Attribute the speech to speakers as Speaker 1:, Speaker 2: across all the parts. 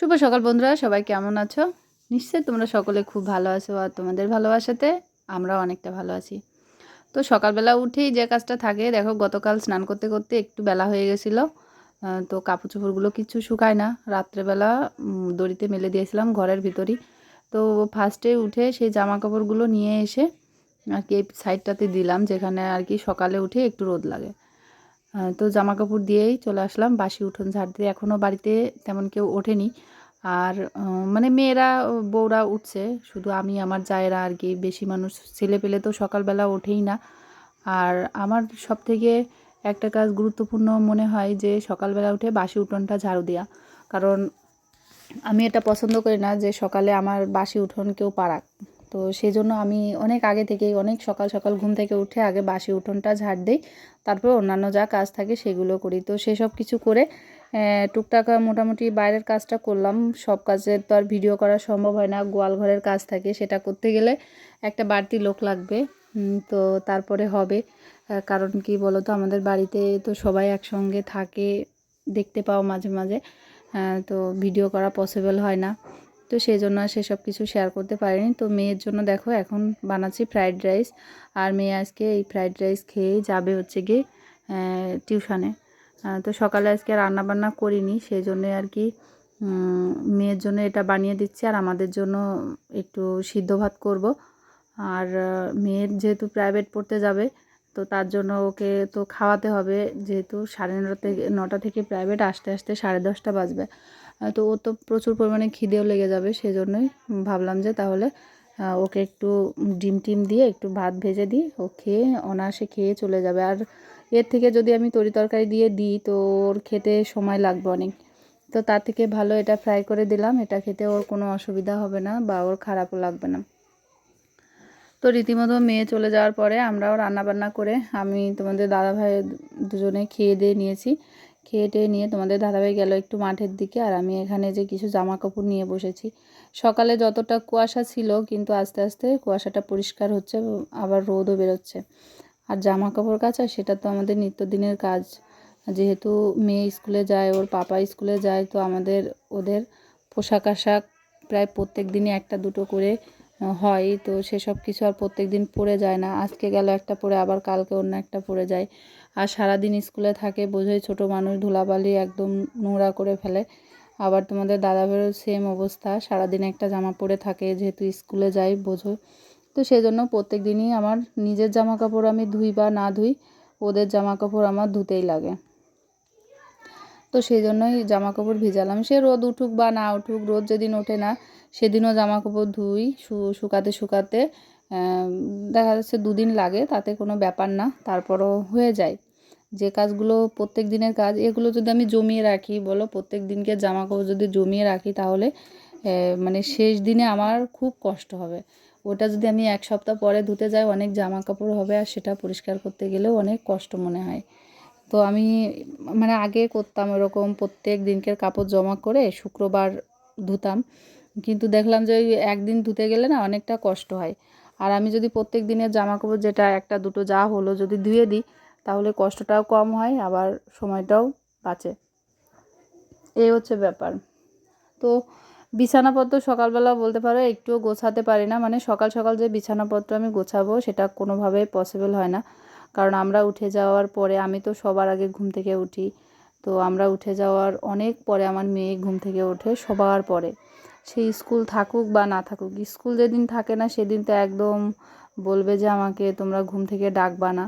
Speaker 1: শুভ সকাল বন্ধুরা, সবাই কেমন আছো? নিশ্চয়ই তোমরা সকলে খুব ভালো আছো আর তোমাদের ভালোবাসাতে আমরাও অনেকটা ভালো আছি। তো সকালবেলা উঠেই যে কাজটা থাকে, দেখো গতকাল স্নান করতে করতে একটু বেলা হয়ে গেছিল। তো কাপড় চোপড়গুলো কিছু শুকায় না। রাত্রেবেলা দড়িতে মেলে দিয়েছিলাম ঘরের ভিতরই। তো ফার্স্টে উঠে সেই জামা কাপড়গুলো নিয়ে এসে আর কি এই সাইডটাতে দিলাম, যেখানে আর কি সকালে উঠে একটু রোদ লাগে। তো জামা কাপড় দিয়েই চলে আসলাম। বাসি উঠোন ঝাড় দিয়ে এখনও বাড়িতে তেমন কেউ ওঠেনি। আর মানে মেয়েরা, বউরা উঠছে। শুধু আমি, আমার জায়েরা আর কি, বেশি মানুষ। ছেলে পেলে তো সকালবেলা ওঠেই না। আর আমার সব থেকে একটা কাজ গুরুত্বপূর্ণ মনে হয় যে, সকালবেলা উঠে বাসি উঠোনটা ঝাড়ু দেওয়া কারণ আমি এটা পছন্দ করি না যে সকালে আমার বাসি উঠোন কেউ পাড়াক। তো সেই জন্য আমি অনেক আগে থেকেই অনেক সকাল সকাল ঘুম থেকে উঠে আগে বাসি উঠোনটা ঝাড় দিই, তারপর অন্যান্য যা কাজ থাকে সেগুলো করি। তো সেসব কিছু করে টুকটাক মোটামুটি বাইরের কাজটা করলাম। সব কাজের তো আর ভিডিও করা সম্ভব হয় না, গোয়াল ঘরের কাজ থাকে, সেটা করতে গেলে একটা বাড়তি লোক লাগবে। তো তারপরে হবে কারণ কি বলো তো আমাদের বাড়িতে তো সবাই একসঙ্গে থাকে, দেখতে পাও মাঝে মাঝে তো ভিডিও করা পসিবল হয় না। তো সেই জন্য আর সেসব কিছু শেয়ার করতে পারিনি। তো মেয়ের জন্য দেখো এখন বানাচ্ছি ফ্রাইড রাইস আর মেয়ে আজকে এই ফ্রাইড রাইস খেয়েই যাবে হচ্ছে গিয়ে টিউশানে তো সকালে আজকে রান্না বান্না করিনি সেই জন্যে আর কি মেয়ের জন্য এটা বানিয়ে দিচ্ছি আর আমাদের জন্য একটু সিদ্ধ ভাত করব। আর মেয়ের যেহেতু প্রাইভেট পড়তে যাবে, তো তার জন্য ওকে তো খাওয়াতে হবে, যেহেতু সাড়ে নটা থেকে নটা থেকে প্রাইভেট আসতে আসতে সাড়ে দশটা বাজবে। তো ও তো প্রচুর পরিমাণে খিদেও লেগে যাবে সেই জন্যই ভাবলাম যে তাহলে ওকে একটু ডিম টিম দিয়ে একটু ভাত ভেজে দিই, ও খেয়ে অনায়াসে খেয়ে চলে যাবে। আর এর থেকে যদি আমি তরি তরকারি দিয়ে দিই, তো ওর খেতে সময় লাগবে অনেক। তো তার থেকে ভালো এটা ফ্রাই করে দিলাম, এটা খেতে ওর কোনো অসুবিধা হবে না বা ওর খারাপও লাগবে না। তো রীতিমতো মেয়ে চলে যাওয়ার পরে আমরাও রান্না বান্না করে, আমি তোমাদের দাদাভাই দুজনে খেয়ে দিয়ে নিয়েছি। খেয়ে টেয়ে নিয়ে তোমাদের দাদাভাই গেল একটু মাঠের দিকে, আর আমি এখানে যে কিছু জামা কাপড় নিয়ে বসেছি। সকালে যতটা কুয়াশা ছিল, কিন্তু আস্তে আস্তে কুয়াশাটা পরিষ্কার হচ্ছে, আবার রোদও বেরোচ্ছে। আর জামা কাপড় কাচা, সেটা তো আমাদের নিত্যদিনের কাজ। যেহেতু মেয়ে স্কুলে যায়, ওর পাপা স্কুলে যায়, তো আমাদের ওদের পোশাক আশাক প্রায় প্রত্যেক দিনই একটা দুটো করে হয়, তো সেসব কিছু আর প্রত্যেক দিন পরে যায় না। আজকে গেল একটা পরে আবার কালকে অন্য একটা পরে যায়। আর সারাদিন স্কুলে থাকে, বোঝোই ছোট মানুষ ধুলাবালি একদম নোংরা করে ফেলে। আবার তোমাদের দাদাভাইয়েরও সেম অবস্থা, সারাদিন একটা জামা পরে থাকে, যেহেতু স্কুলে যায় বোঝো। তো সেই জন্য প্রত্যেক দিনই আমার নিজের জামা কাপড় আমি ধুই বা না ধুই, ওদের জামা কাপড় আমার ধুতেই লাগে। তো সেই জন্যই জামা কাপড় ভিজালাম। সে রোদ উঠুক বা না উঠুক, রোদ যেদিন ওঠে না, সেদিনও জামা কাপড় ধুই শুকাতে শুকাতে দেখা যাচ্ছে দুদিন লাগে, তাতে কোনো ব্যাপার না, তারপরও হয়ে যায়। যে কাজগুলো প্রত্যেক দিনের কাজ, এগুলো যদি আমি জমিয়ে রাখি, বলো প্রত্যেক দিনকে জামা কাপড় যদি জমিয়ে রাখি, তাহলে মানে শেষ দিনে আমার খুব কষ্ট হবে। ওটা যদি আমি এক সপ্তাহ পরে ধুতে যাই, অনেক জামা কাপড় হবে, আর সেটা পরিষ্কার করতে গেলেও অনেক কষ্ট মনে হয়। তো আমি মানে আগে করতাম এরকম প্রত্যেক দিনকের কাপড় জমা করে শুক্রবার ধুতাম। কিন্তু দেখলাম যে ওই একদিন ধুতে গেলে না অনেকটা কষ্ট হয়। আর আমি যদি প্রত্যেক দিনের জামা কাপড় যেটা একটা দুটো যা হলো যদি ধুয়ে দিই, তাহলে কষ্টটাও কম হয়, আবার সময়টাও বাঁচে। এই হচ্ছে ব্যাপার। তো বিছানাপত্র সকালবেলা বলতে পারো একটুও গোছাতে পারি না। মানে সকাল সকাল যে বিছানাপত্র আমি গোছাবো সেটা কোনোভাবেই পসিবল হয় না। কারণ আমরা উঠে যাওয়ার পরে আমি তো সবার আগে ঘুম থেকে উঠি। তো আমরা উঠে যাওয়ার অনেক পরে আমার মেয়ে ঘুম থেকে ওঠে সবার পরে। সেই স্কুল থাকুক বা না থাকুক, স্কুল যেদিন থাকে না সেদিন তো একদম বলবে যে আমাকে তোমরা ঘুম থেকে ডাকবা না।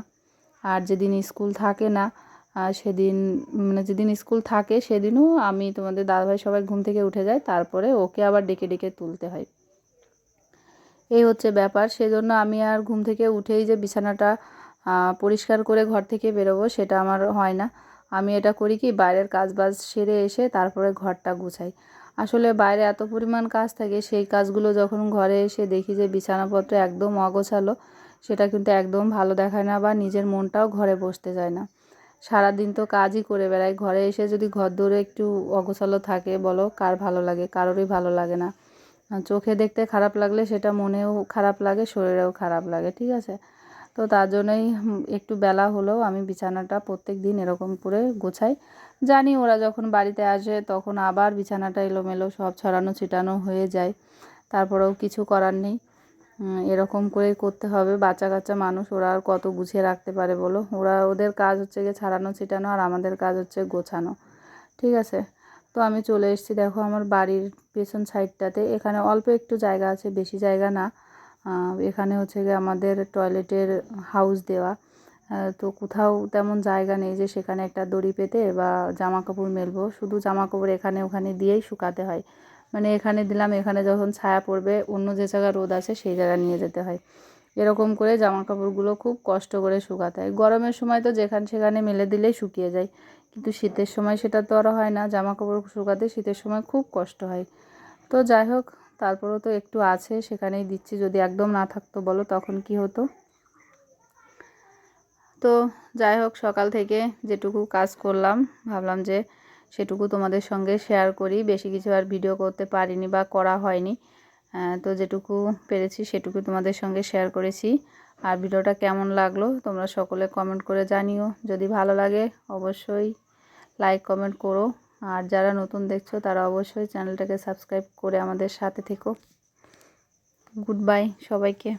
Speaker 1: আর যেদিন স্কুল থাকে না সেদিন মানে যেদিন স্কুল থাকে সেদিনও আমি তোমাদের দাদাভাই সবাই ঘুম থেকে উঠে যায়, তারপরে ওকে আবার ডেকে ডেকে তুলতে হয়। এই হচ্ছে ব্যাপার। সেজন্য আমি আর ঘুম থেকে উঠেই যে বিছানাটা পরিষ্কার করে ঘর থেকে বেরোবো, সেটা আমার হয় না। আমি এটা করি কি, বাইরের কাজ বাজ সেরে এসে তারপরে ঘরটা গুছাই। আসলে বাইরে এত পরিমাণ কাজ থাকে, সেই কাজগুলো যখন ঘরে এসে দেখি যে বিছানাপত্র একদম অগোছালো, সেটা কিন্তু একদম ভালো দেখায় না বা নিজের মনটাও ঘরে বসতে যায় না। সারাদিন তো কাজই করে বেড়াই, ঘরে এসে যদি ঘর দৌড়ে একটু অগোছালো থাকে, বলো কার ভালো লাগে, কারোরই ভালো লাগে না। চোখে দেখতে খারাপ লাগলে সেটা মনেও খারাপ লাগে, শরীরেও খারাপ লাগে, ঠিক আছে? তো তার জন্যই একটু বেলা হলেও আমি বিছানাটা প্রত্যেক দিন এরকম করে গোছাই। জানি ওরা যখন বাড়িতে আসে তখন আবার বিছানাটা এলোমেলো সব ছড়ানো ছিটানো হয়ে যায়। তারপরেও কিছু করার নেই। এরকম করে করতে হবে। বাচ্চা কাচ্চা মানুষ ওরা আর কত গুছিয়ে রাখতে পারে বলো? ওরা ওদের কাজ হচ্ছে গিয়ে ছাড়ানো, ছিটানো আর আমাদের কাজ হচ্ছে গোছানো। ঠিক আছে? তো আমি চলে এসেছি। দেখো আমার বাড়ির পেছন সাইডটাতে এখানে অল্প একটু জায়গা আছে, বেশি জায়গা না। এখানে হচ্ছে গিয়ে আমাদের টয়লেটের হাউস দেওয়া। তো কোথাও তেমন জায়গা নেই যে সেখানে একটা দড়ি পেতে বা জামা কাপড় মেলবো। শুধু জামা কাপড় এখানে ওখানে দিয়েই শুকাতে হয়। মানে এখানে দিলাম, এখানে যখন ছায়া পড়বে, অন্য যে জায়গায় রোদ আছে সেই জায়গায় নিয়ে যেতে হয়। এরকম করে জামা কাপড়গুলো খুব কষ্ট করে শুকাতে হয়। গরমের সময় তো যেখানে সেখানে মেলে দিলেই শুকিয়ে যায়। কিন্তু শীতের সময় সেটা তো আর হয় না। জামা কাপড় শুকাতে শীতের সময় খুব কষ্ট হয়। তো যাই হোক তারপরেও তো একটু আছে, সেখানেই দিচ্ছি। যদি একদম না থাকতো বলো, তখন কি হতো? তো যাই হোক, সকাল থেকে যেটুকু কাজ করলাম, ভাবলাম যে সেটুকু তোমাদের সঙ্গে শেয়ার করি। বেশি কিছু আর ভিডিও করতে পারিনি বা করা হয়নি। তো যেটুকু পেরেছি সেটুকু তোমাদের সঙ্গে শেয়ার করেছি। আর ভিডিওটা কেমন লাগল, তোমরা সকলে কমেন্ট করে জানিও। যদি ভালো লাগে, অবশ্যই লাইক কমেন্ট করো। আর যারা নতুন দেখছ, তারা অবশ্যই চ্যানেলটাকে সাবস্ক্রাইব করে আমাদের সাথে থেকো। গুড বাই সবাইকে।